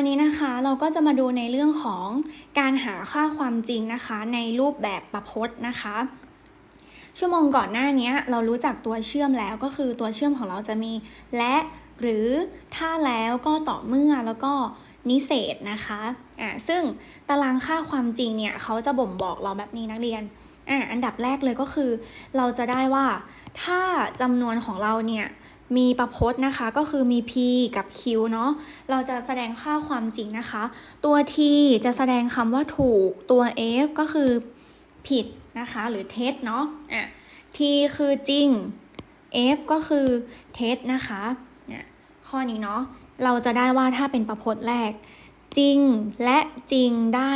วันนี้นะคะเราก็จะมาดูในเรื่องของการหาค่าความจริงนะคะ ในรูปแบบประพจน์นะคะ ชั่วโมงก่อนหน้านี้เรารู้จักตัวเชื่อมแล้วก็คือตัวเชื่อมของเราจะมี และหรือถ้าแล้วก็ต่อเมื่อแล้วก็นิเศษนะคะอ่าซึ่งตารางค่าความจริงเนี่ยเขาจะบ่งบอกเราแบบนี้นักเรียนอ่าอันดับแรกเลยก็คือ เราจะได้ว่าถ้าจำนวนของเราเนี่ย มีประพจน์นะคะก็คือมี p กับ q เนาะเราจะแสดงค่าความจริงนะคะ ตัว t จะแสดงคำว่าถูกตัว f ก็คือผิดนะคะหรือเท็จเนาะอะ t คือจริง f ก็คือเท็จนะคะข้อนี้เนาะเราจะได้ว่าถ้าเป็นประพจน์แรก จริงและจริงได้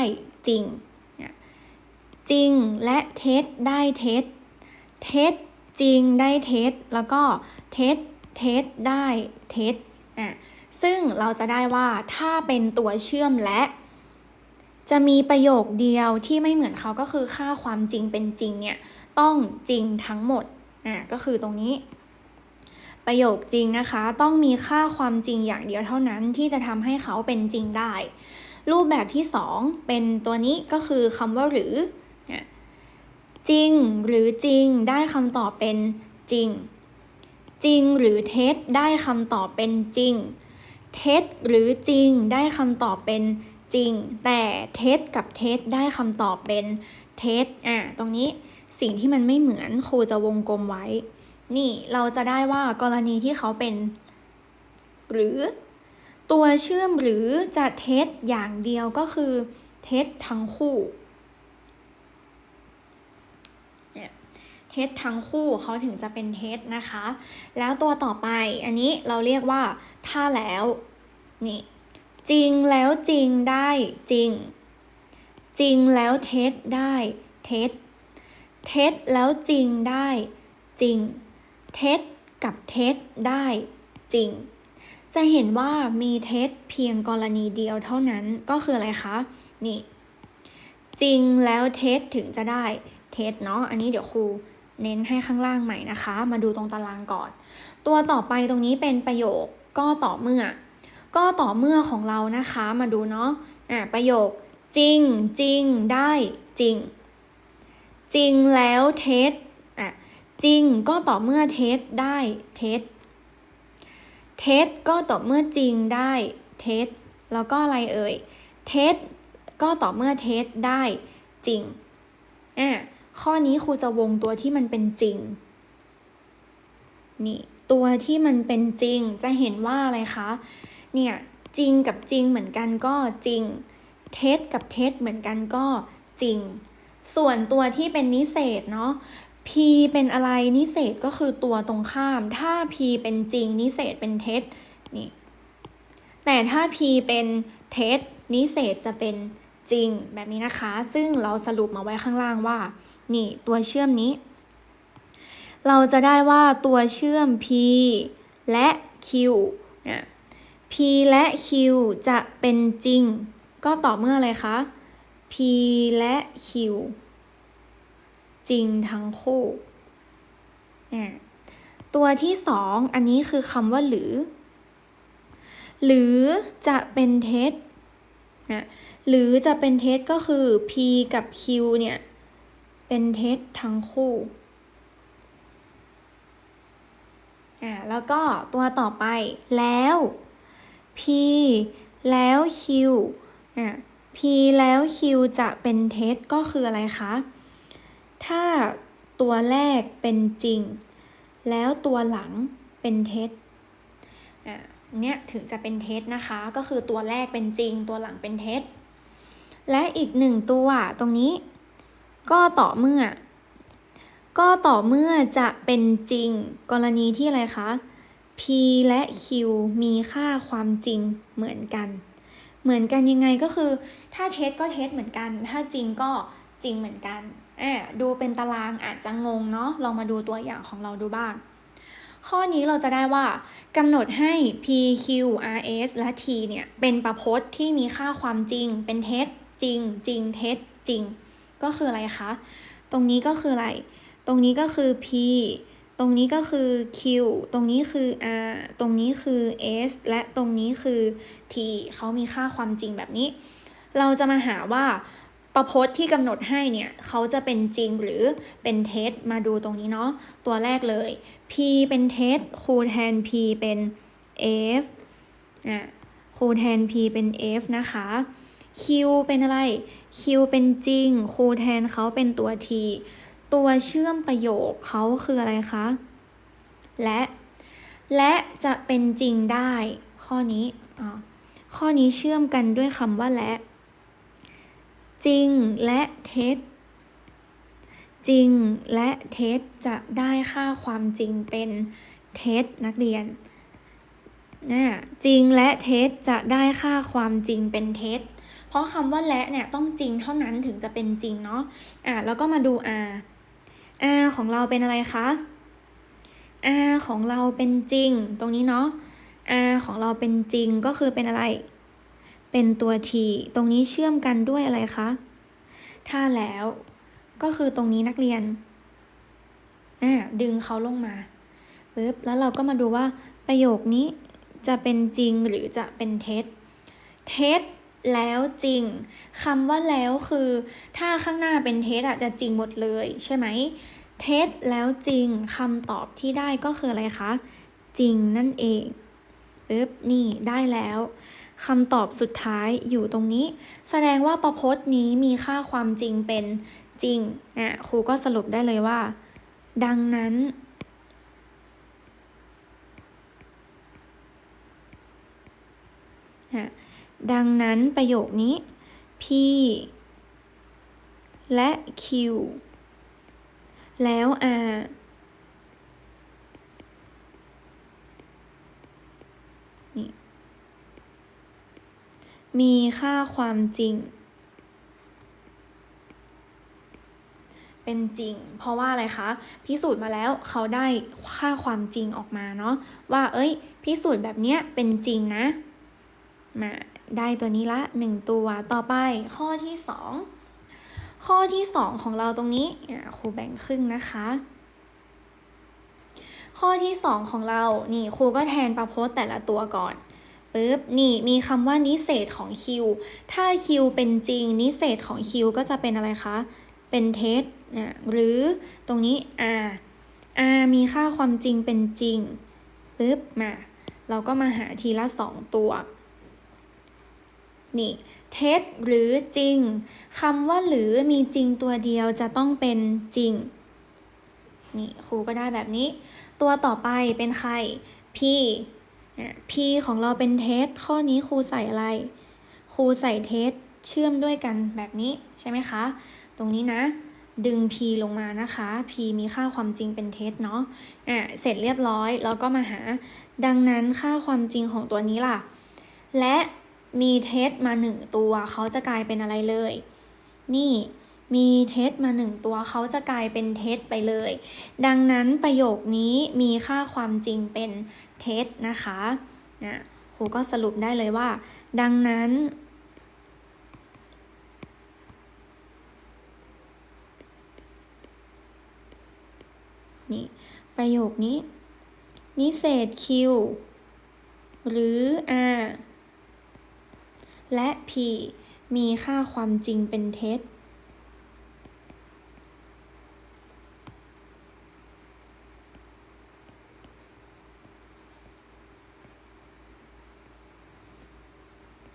จริง จริงและเท็จได้เท็จ เท็จจริงได้เท็จ แล้วก็เท็จ เท็จได้เท็จอะซึ่งเราจะได้ว่าถ้าเป็นตัวเชื่อมและ จะมีประโยคเดียวที่ไม่เหมือนเขาก็คือค่าความจริงเป็นจริงเนี่ยต้องจริงทั้งหมดอะก็คือตรงนี้ ประโยคจริงนะคะ ต้องมีค่าความจริงอย่างเดียวเท่านั้นที่จะทำให้เขาเป็นจริงได้ รูปแบบที่สองเป็นตัวนี้ก็คือคำว่าหรือเนี่ยจริงหรือจริงได้คำตอบเป็นจริง จริงหรือเท็จได้คำตอบเป็นจริง เท็จหรือจริงได้คำตอบเป็นจริง แต่เท็จกับเท็จได้คำตอบเป็นเท็จอะตรงนี้สิ่งที่มันไม่เหมือนครูจะวงกลมไว้ นี่เราจะได้ว่ากรณีที่เขาเป็น หรือ ตัวเชื่อมหรือจะเท็จอย่างเดียวก็คือ เท็จทั้งคู่เนี่ย เท็จทั้งคู่เขาถึงจะเป็นเท็จนะคะ แล้วตัวต่อไปอันนี้เราเรียกว่าถ้าแล้วนี่จริงแล้วจริงได้จริง จริงแล้วเท็จได้เท็จเท็จแล้วจริงได้จริง เท็จกับเท็จได้จริง จะเห็นว่ามีเท็จเพียงกรณีเดียวเท่านั้นก็คืออะไรคะนี่จริงแล้วเท็จถึงจะได้เท็จเนาะอันนี้เดี๋ยวครู เน้นให้ข้างล่างใหม่นะคะ มาดูตรงตารางก่อน ตัวต่อไปตรงนี้เป็นประโยคก็ต่อเมื่อ ก็ต่อเมื่อของเรานะคะมาดูเนาะอ่าประโยคจริงจริงได้จริง จริงแล้วเท็จอะจริงก็ต่อเมื่อเท็จได้เท็จเท็จก็ต่อเมื่อจริงได้เท็จแล้วก็อะไรเอ่ยเท็จก็ต่อเมื่อเท็จได้จริงอะ ข้อนี้ครูจะวงตัวที่มันเป็นจริง นี่ ตัวที่มันเป็นจริงจะเห็นว่าอะไรคะ เนี่ยจริงกับจริงเหมือนกันก็จริง เท็จกับเท็จเหมือนกันก็จริง ส่วนตัวที่เป็นนิเศษเนาะ p เป็นอะไรนิเศษก็คือตัวตรงข้าม ถ้า p เป็นจริงนิเศษเป็นเท็จนี่ แต่ถ้า p เป็นเท็จนิเศษจะเป็นจริงแบบนี้นะคะ ซึ่งเราสรุปมาไว้ข้างล่างว่า นี่ตัวเชื่อมนี้ เราจะได้ว่าตัวเชื่อม p และ q เนี่ย p และ q จะเป็นจริง ก็ต่อเมื่ออะไรคะ p และ q จริงทั้งคู่อะตัวที่สองอันนี้คือคำว่าหรือ หรือจะเป็นเท็จนะหรือจะเป็นเท็จก็คือ p กับ q เนี่ย เป็นเท็จทั้งคู่อ่าแล้วก็ตัวต่อไปแล้ว p แล้ว q อะ p แล้ว q จะเป็นเท็จก็คืออะไรคะ ถ้าตัวแรกเป็นจริง แล้วตัวหลังเป็นเท็จอะเนี่ยถึงจะเป็นเท็จนะคะ ก็คือตัวแรกเป็นจริง ตัวหลังเป็นเท็จ และอีกหนึ่งตัวตรงนี้ ก็ต่อเมื่อ ก็ต่อเมื่อจะเป็นจริงกรณีที่อะไรคะ p และ q มีค่าความจริงเหมือนกัน เหมือนกันยังไงก็คือ ถ้าเท็จก็เท็จเหมือนกัน ถ้าจริงก็จริงเหมือนกันอ่าดูเป็นตารางอาจจะงงเนาะลองมาดูตัวอย่างของเราดูบ้างข้อนี้เราจะได้ว่ากำหนดให้ p q r s และ t เนี่ย เป็นประพจน์ที่มีค่าความจริง เป็นเท็จจริง จริงเท็จจริง ก็คืออะไรคะ ตรงนี้ก็คืออะไร ตรงนี้ก็คือ p ตรงนี้ก็คือ Q ตรงนี้คือ R ตรงนี้คือ S และตรงนี้คือ T เขามีค่าความจริงแบบนี้ เราจะมาหาว่าประพจน์ที่กำหนดให้เนี่ยเขาจะเป็นจริงหรือเป็นเท็จมาดูตรงนี้เนาะตัวแรกเลย P เป็นเท็จคูณแทน P เป็น F อะคูณแทน P เป็น F นะคะ Q เป็นอะไร Q เป็นจริงคูแทนเขาเป็นตัว T ตัวเชื่อมประโยคเขาคืออะไรคะ และ และจะเป็นจริงได้ ข้อนี้อ๋อข้อนี้เชื่อมกันด้วยคำว่าและ จริงและเท็จ จริงและเท็จจะได้ค่าความจริงเป็นเท็จนักเรียนนะจริงและเท็จจะได้ค่าความจริงเป็นเท็จ เพราะคำว่าและเนี่ยต้องจริงเท่านั้นถึงจะเป็นจริงเนาะอะแล้วก็มาดู r r ของเราเป็นอะไรคะ r ของเราเป็นจริง ตรงนี้เนาะ r ของเราเป็นจริงก็คือเป็นอะไร เป็นตัว t ตรงนี้เชื่อมกันด้วยอะไรคะ ถ้าแล้วก็คือตรงนี้นักเรียนอ่าดึงเขาลงมาปึ๊บแล้วเราก็มาดูว่าประโยคนี้จะเป็นจริงหรือจะเป็นเท็จ เท็จ แล้วจริงคำว่าแล้วคือ ถ้าข้างหน้าเป็นเท็จอะจะจริงหมดเลย ใช่ไหมเท็จแล้วจริงคำตอบที่ได้ก็คืออะไรคะ จริงนั่นเองปึ๊บนี่ได้แล้วคำตอบสุดท้ายอยู่ตรงนี้ แสดงว่าประพจน์นี้มีค่าความจริงเป็นจริงอะครูก็สรุปได้เลยว่า ดังนั้น ดังนั้นประโยคนี้ P และ Q แล้ว R มีค่าความจริง เป็นจริง เพราะว่าอะไรคะ พิสูจน์มาแล้วเขาได้ค่าความจริงออกมาเนาะว่า เอ้ย พิสูจน์แบบเนี้ยเป็นจริงนะ มา ได้ตัวนี้ละ 1 ตัวต่อไปข้อที่ 2 ข้อที่ 2 ของเราตรงนี้ครูแบ่งครึ่งนะคะ ข้อที่ 2 ของเรานี่ครูก็แทนประพจน์แต่ละตัวก่อนปึ๊บนี่มีคำว่านิเศษของ Q ถ้า Q เป็นจริง นิเศษของ Q ก็จะเป็นอะไรคะเป็นเท็จนะหรือตรงนี้ R R มีค่าความจริงเป็นจริงปึ๊บมาเราก็มาหาทีละ 2 ตัว นี่เท็จหรือจริงคำว่าหรือมีจริงตัวเดียวจะต้องเป็นจริง นี่ครูก็ได้แบบนี้ ตัวต่อไปเป็นใคร p p ของเราเป็นเท็จข้อนี้ครูใส่อะไร ครูใส่เท็จเชื่อมด้วยกันแบบนี้ใช่ไหมคะ ตรงนี้นะ ดึง p ลงมานะคะ p มีค่าความจริงเป็นเท็จเนาะอะเสร็จเรียบร้อยแล้วก็มาหา ดังนั้นค่าความจริงของตัวนี้ล่ะ และ มีเทสมาหนึ่งตัวเขาจะกลายเป็นอะไรเลย นี่มีเทสมาหนึ่งตัวเขาจะกลายเป็นเทสไปเลย ดังนั้นประโยคนี้มีค่าความจริงเป็นเทสนะคะนะครูก็สรุปได้เลยว่า ดังนั้น นี่ ประโยคนี้ นิเศษ Q หรือ R และ p มีค่าความจริงเป็นเท็จ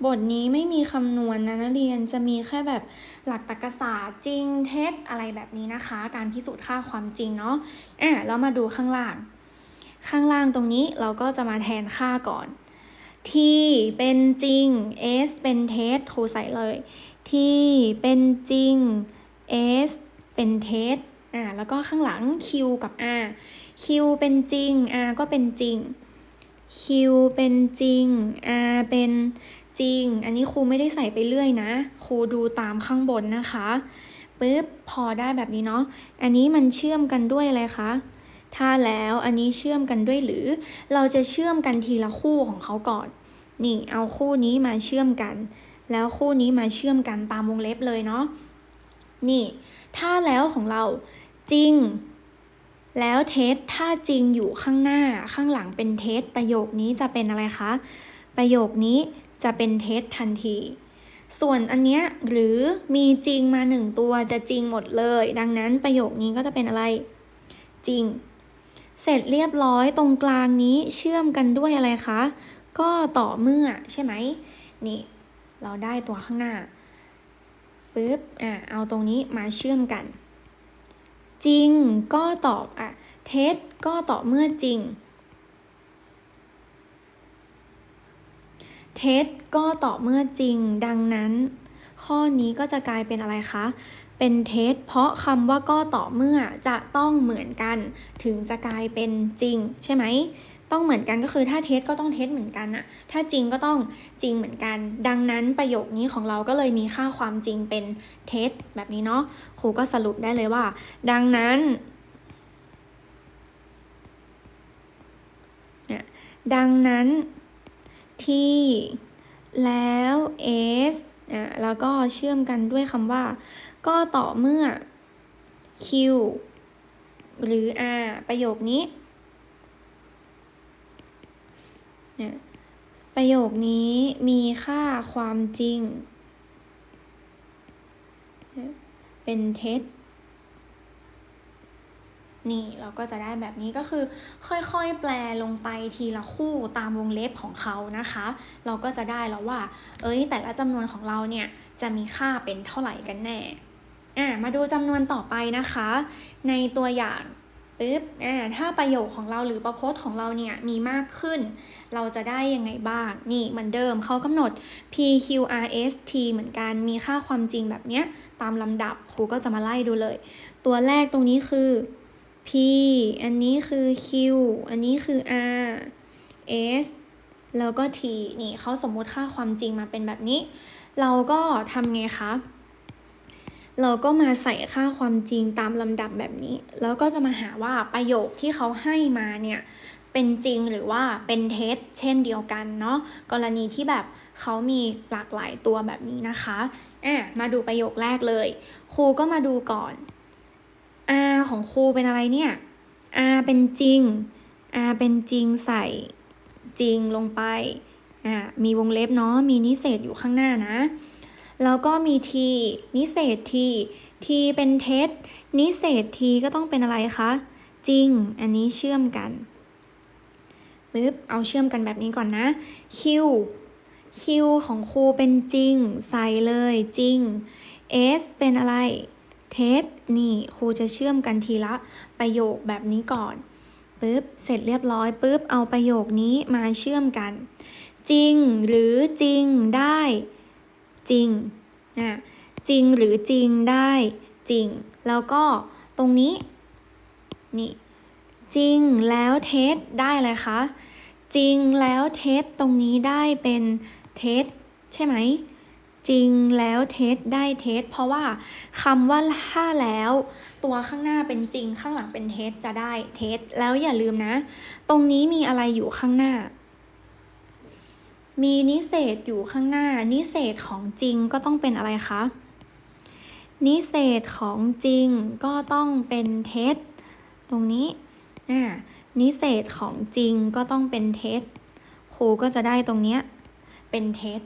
บทนี้ไม่มีคำนวณนะนักเรียนจะมีแค่แบบหลักตรรกศาสตร์จริงเท็จอะไรแบบนี้นะคะ การพิสูจน์ค่าความจริงเนาะอะแล้วมาดูข้างล่าง ข้างล่างตรงนี้เราก็จะมาแทนค่าก่อน t เป็นจริง s เป็นเท็จครูใส่เลย t เป็นจริง s เป็นเท็จอ่าแล้วก็ข้างหลัง q กับ r q เป็นจริง r ก็เป็นจริง q เป็นจริง r เป็นจริง อันนี้ครูไม่ได้ใส่ไปเรื่อยนะ ครูดูตามข้างบนนะคะปึ๊บพอได้แบบนี้เนาะ อันนี้มันเชื่อมกันด้วยอะไรคะ ถ้าแล้วอันนี้เชื่อมกันด้วยหรือ เราจะเชื่อมกันทีละคู่ของเขาก่อน นี่เอาคู่นี้มาเชื่อมกัน แล้วคู่นี้มาเชื่อมกันตามวงเล็บเลยเนาะ นี่ ถ้าแล้วของเราจริง แล้วเท็จถ้าจริงอยู่ข้างหน้าข้างหลังเป็นเท็จประโยคนี้จะเป็นอะไรคะ ประโยคนี้จะเป็นเท็จทันที ส่วนอันเนี้ยหรือมีจริงมาหนึ่งตัวจะจริงหมดเลย ดังนั้นประโยคนี้ก็จะเป็นอะไร จริง เสร็จเรียบร้อยตรงกลางนี้เชื่อมกันด้วยอะไรคะ ก็ต่อเมื่อใช่ไหมนี่เราได้ตัวข้างหน้าปุ๊บอะเอาตรงนี้มาเชื่อมกัน จริงก็ตอบอะเท็จก็ต่อเมื่อจริง เท็จก็ต่อเมื่อจริง ดังนั้น ข้อนี้ก็จะกลายเป็นอะไรคะ เป็นเท็จเพราะคำว่าก็ต่อเมื่อจะต้องเหมือนกัน ถึงจะกลายเป็นจริง ใช่ไหม ต้องเหมือนกันก็คือถ้าเท็จก็ต้องเท็จเหมือนกันอะถ้าจริงก็ต้องจริงเหมือนกัน ดังนั้นประโยคนี้ของเราก็เลยมีค่าความจริงเป็นเท็จแบบนี้เนาะครูก็สรุปได้เลยว่า ดังนั้นเนี่ยดังนั้นที่แล้ว s อะแล้วก็เชื่อมกันด้วยคำว่า ก็ต่อเมื่อ q หรือ r ประโยคนี้เนี่ยประโยคนี้มีค่าความจริงเป็นเท็จนี่เราก็จะได้แบบนี้ก็คือ ค่อยๆ แปลลงไปทีละคู่ตามวงเล็บของเขานะคะ เราก็จะได้แล้วว่า เอ้ย แต่ละจำนวนของเราเนี่ย จะมีค่าเป็นเท่าไหร่กันแน่อ่ามาดูจำนวนต่อไปนะคะ ในตัวอย่าง ปึ๊บอ่าถ้าประโยคของเราหรือประพจน์ของเราเนี่ยมีมากขึ้น เราจะได้ยังไงบ้าง นี่เหมือนเดิมเขากำหนด p q r s t เหมือนกัน มีค่าความจริงแบบเนี้ยตามลำดับครูก็จะมาไล่ดูเลย ตัวแรกตรงนี้คือ p อันนี้คือ q อันนี้คือ r s แล้วก็ t นี่เขาสมมุติค่าความจริงมาเป็นแบบนี้ เราก็ทำไงคะ เราก็มาใส่ค่าความจริงตามลำดับแบบนี้ แล้วก็จะมาหาว่าประโยคที่เขาให้มาเนี่ยเป็นจริงหรือว่าเป็นเท็จเช่นเดียวกันเนาะกรณีที่แบบเขามีหลากหลายตัวแบบนี้นะคะอะมาดูประโยคแรกเลย ครูก็มาดูก่อน R ของครูเป็นอะไรเนี่ย R เป็นจริง R เป็นจริงใส่จริงลงไปอ่ามีวงเล็บเนาะมีนิเศษอยู่ข้างหน้านะ แล้วก็มี t นิเศษ t t เป็นเท็จนิเศษ t ก็ต้องเป็นอะไรคะ จริง อันนี้เชื่อมกันปึ๊บเอาเชื่อมกันแบบนี้ก่อนนะ q q ของครูเป็นจริง ใส่เลยจริง s เป็นอะไรเท็จนี่ครูจะเชื่อมกันทีละประโยคแบบนี้ก่อนปุ๊บเสร็จเรียบร้อยปุ๊บเอาประโยคนี้มาเชื่อมกัน จริงหรือจริงได้ จริงอะจริงหรือจริงได้จริง แล้วก็ตรงนี้นี่จริงแล้วเท็จได้เลยคะจริงแล้วเท็จตรงนี้ได้เป็นเท็จใช่ไหมจริงแล้วเท็จได้เท็จเพราะว่าคำว่าถ้าแล้ว ตัวข้างหน้าเป็นจริงข้างหลังเป็นเท็จจะได้เท็จแล้วอย่าลืมนะ ตรงนี้มีอะไรอยู่ข้างหน้า มีนิเศษอยู่ข้างหน้า นิเศษของจริงก็ต้องเป็นอะไรคะ นิเศษของจริงก็ต้องเป็นเท็จ ตรงนี้อ่านิเศษของจริงก็ต้องเป็นเท็จ ครูก็จะได้ตรงเนี้ยเป็นเท็จ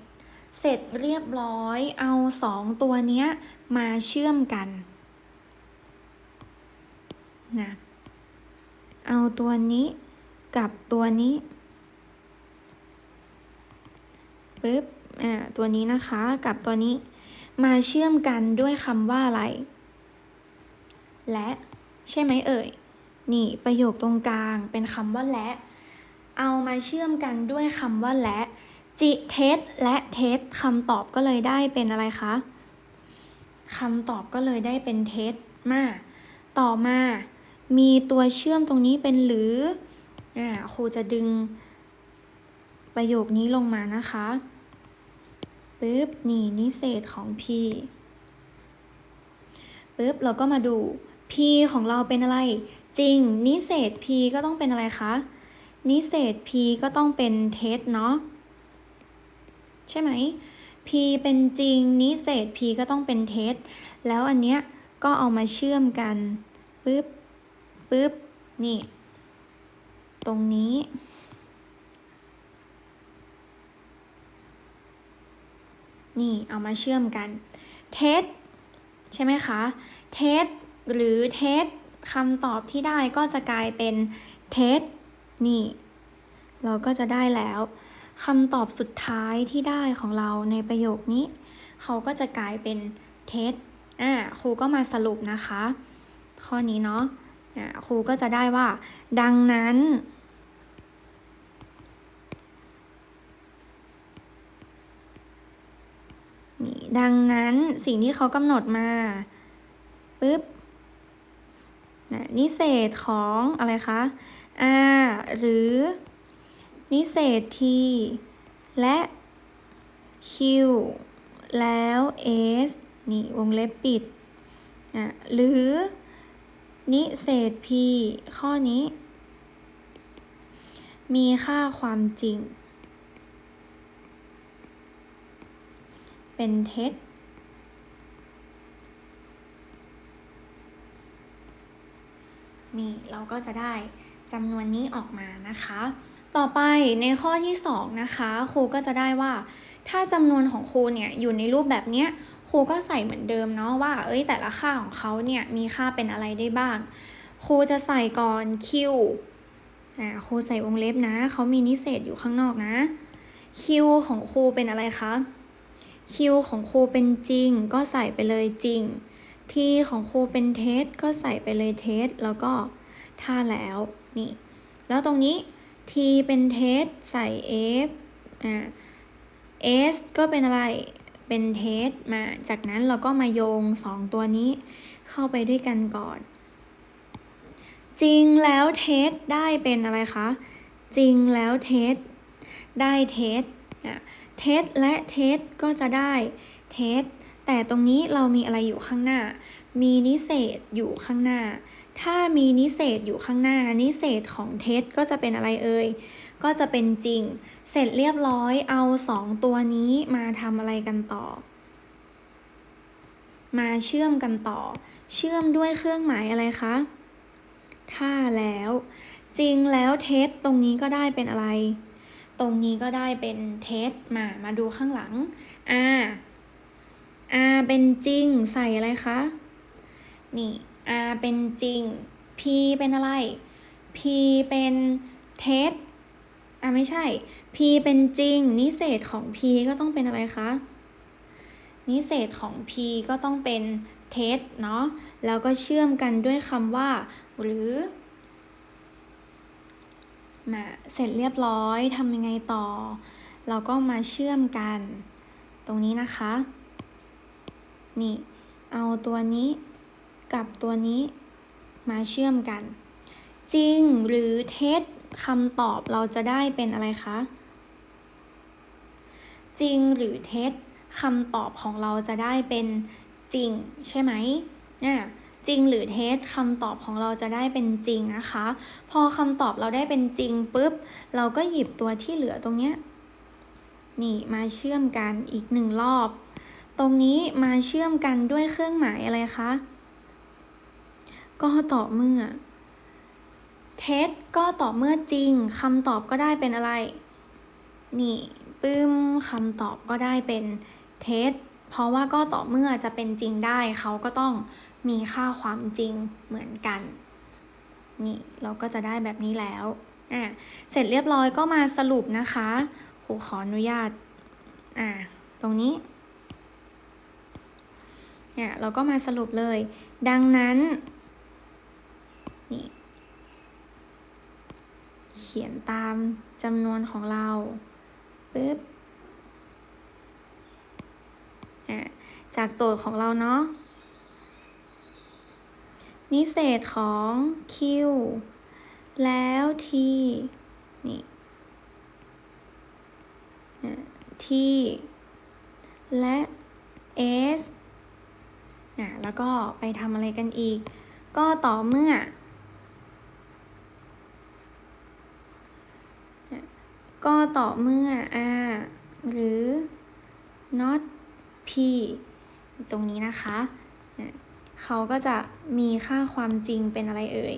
เสร็จเรียบร้อยเอาสองตัวเนี้ยมาเชื่อมกันนะเอาตัวนี้กับตัวนี้ ปึ๊บอ่าตัวนี้นะคะกับตัวนี้มาเชื่อมกันด้วยคำว่าอะไร และใช่ไหมเอ่ย นี่ประโยคตรงกลางเป็นคำว่าและ เอามาเชื่อมกันด้วยคำว่าและ จิเทสและเทสคำตอบก็เลยได้เป็นอะไรคะคำตอบก็เลยได้เป็นเทสมา ต่อมา มีตัวเชื่อมตรงนี้เป็นหรืออ่าครูจะดึงประโยคนี้ลงมานะคะ ปึ๊บนี่นิเศษของ p ปึ๊บเราก็มาดู p ของเราเป็นอะไร จริง นิเศษ p ก็ต้องเป็นอะไรคะ นิเศษ p ก็ต้องเป็นเท็จเนาะใช่ไหม p เป็นจริง นิเศษ p ก็ต้องเป็นเท็จแล้วอันเนี้ยก็เอามาเชื่อมกันปึ๊บปึ๊บนี่ ตรงนี้ นี่เอามาเชื่อมกัน เท็จใช่ไหมคะเท็จหรือเท็จคำตอบที่ได้ก็จะกลายเป็นเท็จนี่ เราก็จะได้แล้วคำตอบสุดท้ายที่ได้ของเราในประโยคนี้ เขาก็จะกลายเป็นเท็จอ่าครูก็มาสรุปนะคะ ข้อนี้เนาะอ่าครูก็จะได้ว่า ดังนั้น นี่ ดังนั้นสิ่งที่เขากำหนดมาปุ๊บนะนิเศษของอะไรคะ r หรือ นิเศษ t และ q แล้ว s นี่วงเล็บปิดอะหรือ นิเศษ p ข้อนี้ มีค่าความจริง เป็นเท็จ นี่เราก็จะได้จำนวนนี้ออกมานะคะ ต่อไปในข้อที่ 2 นะคะ ครูก็จะได้ว่า ถ้าจำนวนของครูเนี่ยอยู่ในรูปแบบเนี้ยครูก็ใส่เหมือนเดิมเนาะว่า เอ้ยแต่ละค่าของเขาเนี่ยมีค่าเป็นอะไรได้บ้าง ครูจะใส่ก่อน q อ่าครูใส่วงเล็บนะ เขามีนิเศษอยู่ข้างนอกนะ q ของครูเป็นอะไรคะ q ของครูเป็นจริง ก็ใส่ไปเลยจริง t ของครูเป็นเท็จก็ใส่ไปเลยเท็จแล้วก็ถ้าแล้วนี่ แล้วตรงนี้ t เป็นเท็จใส่ f อ่า s ก็เป็นอะไรเป็นเท็จมา จากนั้นเราก็มาโยงสองตัวนี้เข้าไปด้วยกันก่อน จริงแล้วเท็จได้เป็นอะไรคะ จริงแล้วเท็จได้เท็จ อะเท็จและเท็จก็จะได้เท็จแต่ตรงนี้เรามีอะไรอยู่ข้างหน้า มีนิเศษอยู่ข้างหน้า ถ้ามีนิเศษอยู่ข้างหน้า นิเศษของเท็จก็จะเป็นอะไรเอ่ย ก็จะเป็นจริง เสร็จเรียบร้อยเอาสองตัวนี้มาทำอะไรกันต่อ มาเชื่อมกันต่อ เชื่อมด้วยเครื่องหมายอะไรคะ ถ้าแล้ว จริงแล้วเท็จตรงนี้ก็ได้เป็นอะไร ตรงนี้ก็ได้เป็นเท็จมา มาดูข้างหลัง r r เป็นจริงใส่อะไรคะ นี่ r เป็นจริง p เป็นอะไร p เป็นเท็จอะไม่ใช่ p เป็นจริง นิเศษของ p ก็ต้องเป็นอะไรคะ นิเศษของ p ก็ต้องเป็นเท็จเนาะ แล้วก็เชื่อมกันด้วยคำว่า หรือ มาเสร็จเรียบร้อยทำยังไงต่อ เราก็มาเชื่อมกัน ตรงนี้นะคะ นี่ เอาตัวนี้กับตัวนี้มาเชื่อมกัน จริงหรือเท็จคำตอบเราจะได้เป็นอะไรคะ จริงหรือเท็จคำตอบของเราจะได้เป็นจริง ใช่ไหมเนี่ย จริงหรือเท็จคำตอบของเราจะได้เป็นจริงนะคะ พอคำตอบเราได้เป็นจริงปุ๊บ เราก็หยิบตัวที่เหลือตรงเนี้ยนี่มาเชื่อมกันอีกหนึ่งรอบ ตรงนี้มาเชื่อมกันด้วยเครื่องหมายอะไรคะ ก็ต่อเมื่อ เท็จก็ต่อเมื่อจริงคำตอบก็ได้เป็นอะไร นี่ปึ้มคำตอบก็ได้เป็นเท็จเพราะว่าก็ต่อเมื่อจะเป็นจริงได้เขาก็ต้อง มีค่าความจริงเหมือนกัน นี่เราก็จะได้แบบนี้แล้วอะเสร็จเรียบร้อยก็มาสรุปนะคะครูขออนุญาตอะตรงนี้เนี่ยเราก็มาสรุปเลย ดังนั้นนี่เขียนตามจำนวนของเราปึ๊บอะจากโจทย์ของเราเนาะ นิเศษของ q แล้ว t นี่ t และ s อะแล้วก็ไปทำอะไรกันอีก ก็ต่อเมื่อ ก็ต่อเมื่อ r หรือ not p ตรงนี้นะคะ เขาก็จะมีค่าความจริงเป็นอะไรเอ่ย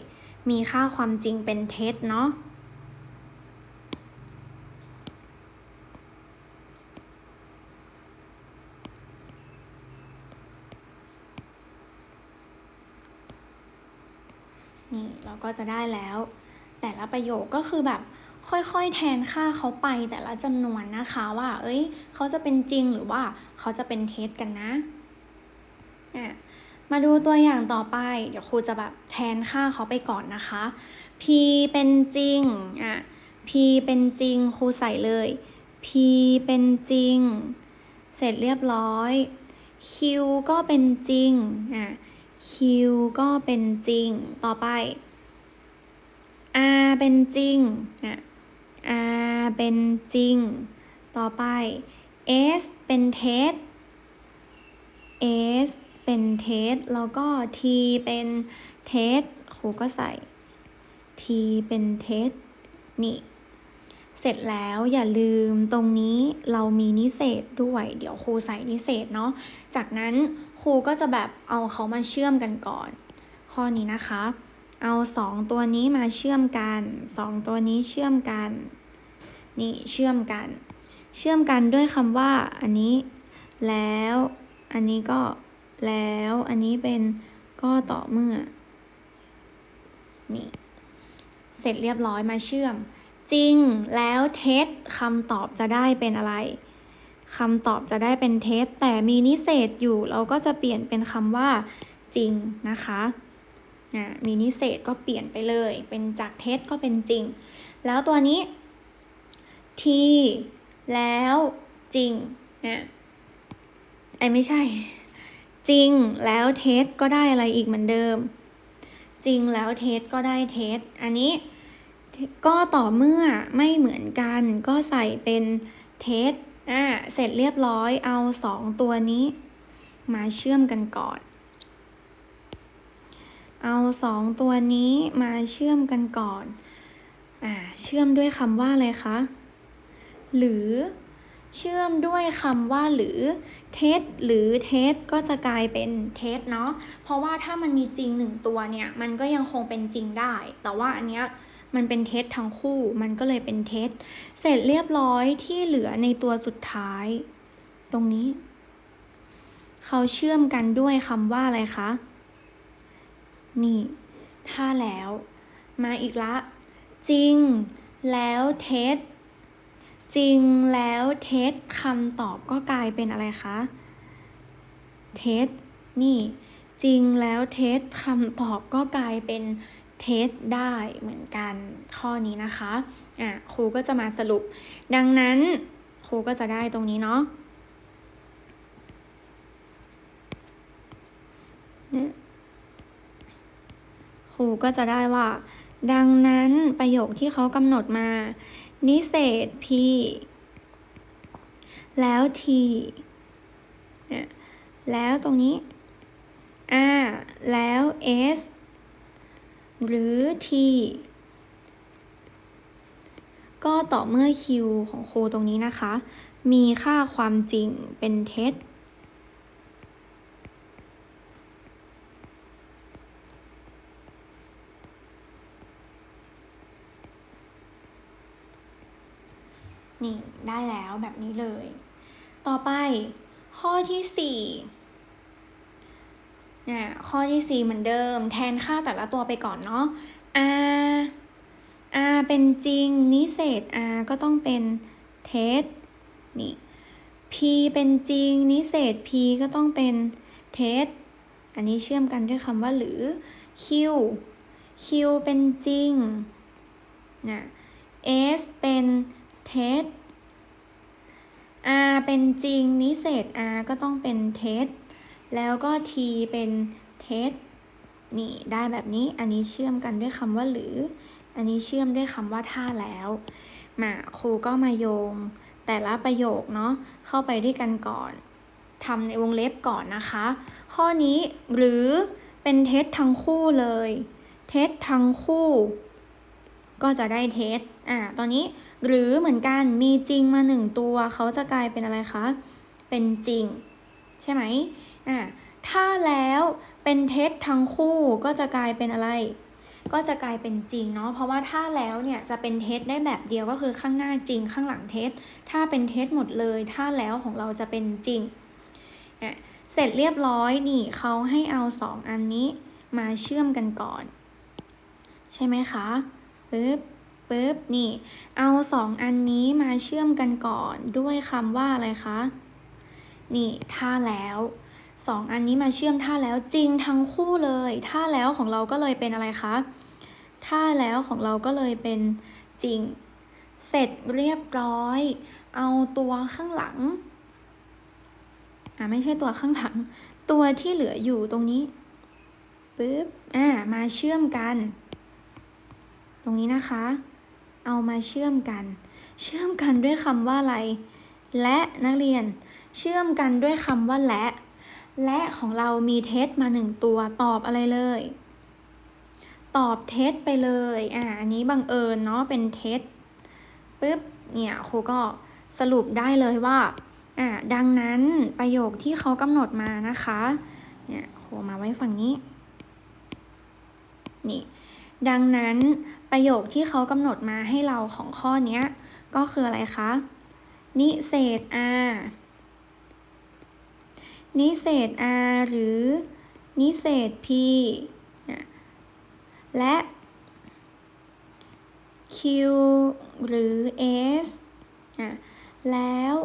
มีค่าความจริงเป็นเท็จเนาะนี่เราก็จะได้แล้ว แต่ละประโยคก็คือแบบค่อยๆ แทนค่าเขาไปแต่ละจำนวนนะคะว่า เอ้ย เขาจะเป็นจริงหรือว่าเขาจะเป็นเท็จกันนะอะ มาดูตัวอย่างต่อไป เดี๋ยวครูจะแบบแทนค่าเขาไปก่อนนะคะ p เป็นจริง อะ p เป็นจริงครูใส่เลย p เป็นจริง เสร็จเรียบร้อย q ก็เป็นจริง อะ q ก็เป็นจริง ต่อไป r เป็นจริง อะ r เป็นจริง ต่อไป s เป็นเท็จ s เป็นเท็จแล้วก็ t เป็นเท็จครูก็ใส่ t เป็นเท็จนี่ เสร็จแล้วอย่าลืมตรงนี้เรามีนิเศษด้วย เดี๋ยวครูใส่นิเศษเนาะ จากนั้นครูก็จะแบบเอาเขามาเชื่อมกันก่อน ข้อนี้นะคะ เอาสองตัวนี้มาเชื่อมกันสองตัวนี้เชื่อมกัน นี่เชื่อมกัน เชื่อมกันด้วยคำว่าอันนี้ แล้วอันนี้ก็ แล้วอันนี้เป็นก็ต่อเมื่อ นี่ เสร็จเรียบร้อยมาเชื่อม จริงแล้วเท็จคำตอบจะได้เป็นอะไรคำตอบจะได้เป็นเท็จแต่มีนิเศษอยู่เราก็จะเปลี่ยนเป็นคำว่า จริงนะคะอ่ามีนิเศษก็เปลี่ยนไปเลย เป็นจากเท็จก็เป็นจริง แล้วตัวนี้ ทีแล้วจริงเนี่ยไอ้ไม่ใช่ จริงแล้วเท็จก็ได้อะไรอีกเหมือนเดิม จริงแล้วเท็จก็ได้เท็จอันนี้ก็ต่อเมื่อไม่เหมือนกันก็ใส่เป็นเท็จอ่าเสร็จเรียบร้อยเอาสองตัวนี้ มาเชื่อมกันก่อน เอาสองตัวนี้มาเชื่อมกันก่อนอ่าเชื่อมด้วยคำว่าอะไรคะ หรือ เชื่อมด้วยคำว่าหรือเท็จหรือเท็จก็จะกลายเป็นเท็จเนาะเพราะว่าถ้ามันมีจริงหนึ่งตัวเนี่ย มันก็ยังคงเป็นจริงได้ แต่ว่าอันเนี้ยมันเป็นเท็จทั้งคู่ มันก็เลยเป็นเท็จเสร็จเรียบร้อยที่เหลือในตัวสุดท้าย ตรงนี้ เขาเชื่อมกันด้วยคำว่าอะไรคะ นี่ ถ้าแล้ว มาอีกละ จริง แล้วเท็จ จริงแล้วเท็จคำตอบก็กลายเป็นอะไรคะเท็จนี่ จริงแล้วเท็จคำตอบก็กลายเป็นเท็จได้เหมือนกันข้อนี้นะคะอะครูก็จะมาสรุป ดังนั้นครูก็จะได้ตรงนี้เนาะเนี่ยครูก็จะได้ว่า ดังนั้นประโยคที่เขากำหนดมา นิเศษ p แล้ว t เนี่ยแล้วตรงนี้ r แล้ว s หรือ t ก็ต่อเมื่อ q ของครูตรงนี้นะคะ มีค่าความจริงเป็นเท็จ นี่ได้แล้วแบบนี้เลย ต่อไปข้อที่สี่เนี่ยข้อที่สี่เหมือนเดิม แทนค่าแต่ละตัวไปก่อนเนาะ r r เป็นจริง นิเศษ r ก็ต้องเป็นเท็จนี่ p เป็นจริง นิเศษ p ก็ต้องเป็นเท็จอันนี้เชื่อมกันด้วยคำว่าหรือ q q เป็นจริงนะ s เป็น เท็จ r เป็นจริงนิเศษ r ก็ต้องเป็นเท็จ แล้วก็ t เป็นเท็จ นี่ได้แบบนี้ อันนี้เชื่อมกันด้วยคำว่าหรือ อันนี้เชื่อมด้วยคำว่าถ้าแล้ว มาครูก็มาโยง แต่ละประโยคเนาะ เข้าไปด้วยกันก่อน ทำในวงเล็บก่อนนะคะ ข้อนี้หรือเป็นเท็จทั้งคู่เลย เท็จทั้งคู่ ก็จะได้เท็จ อ่าตอนนี้หรือเหมือนกันมีจริงมาหนึ่งตัวเขาจะกลายเป็นอะไรคะ เป็นจริง ใช่ไหมอ่าถ้าแล้วเป็นเท็จทั้งคู่ก็จะกลายเป็นอะไร ก็จะกลายเป็นจริงเนาะเพราะว่าถ้าแล้วเนี่ยจะเป็นเท็จได้แบบเดียวก็คือข้างหน้าจริงข้างหลังเท็จถ้าเป็นเท็จหมดเลย ถ้าแล้วของเราจะเป็นจริงอะเสร็จเรียบร้อยนี่เขาให้เอาสองอันนี้มาเชื่อมกันก่อน ใช่ไหมคะปึ๊บ ปึ๊บนี่ เอาสองอันนี้มาเชื่อมกันก่อนด้วยคำว่าอะไรคะ นี่ถ้าแล้วสองอันนี้มาเชื่อมท่าแล้วจริงทั้งคู่เลยท่าแล้วของเราก็เลยเป็นอะไรคะท่าแล้วของเราก็เลยเป็นจริง เสร็จเรียบร้อย เอาตัวข้างหลังอ่าไม่ใช่ตัวข้างหลัง ตัวที่เหลืออยู่ตรงนี้ปึ๊บอ่ามาเชื่อมกัน ตรงนี้นะคะ เอามาเชื่อมกัน เชื่อมกันด้วยคำว่าอะไร และนักเรียน เชื่อมกันด้วยคำว่าและ และของเรามีเท็จมาหนึ่งตัวตอบอะไรเลย ตอบเท็จไปเลยอ่าอันนี้บังเอิญเนาะเป็นเท็จปุ๊บเนี่ยครูก็สรุปได้เลยว่าอ่าดังนั้นประโยคที่เขากำหนดมานะคะเนี่ยครูมาไว้ฝั่งนี้ นี่ ดังนั้นประโยคที่เขากำหนดมาให้เราของข้อนี้ก็คืออะไรคะ นิเศษ r นิเศษ r หรือ นิเศษ p และ q หรือ s อแล้ว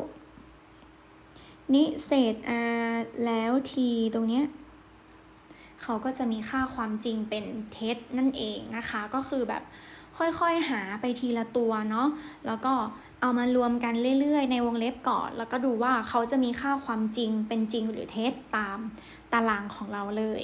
นิเศษ r แล้ว t ตรงเนี้ย เขาก็จะมีค่าความจริงเป็นเท็จนั่นเองนะคะ ก็คือแบบค่อยๆหาไปทีละตัวเนาะแล้วก็เอามารวมกันเรื่อยๆ ในวงเล็บก่อน แล้วก็ดูว่าเขาจะมีค่าความจริงเป็นจริงหรือเท็จตามตารางของเราเลย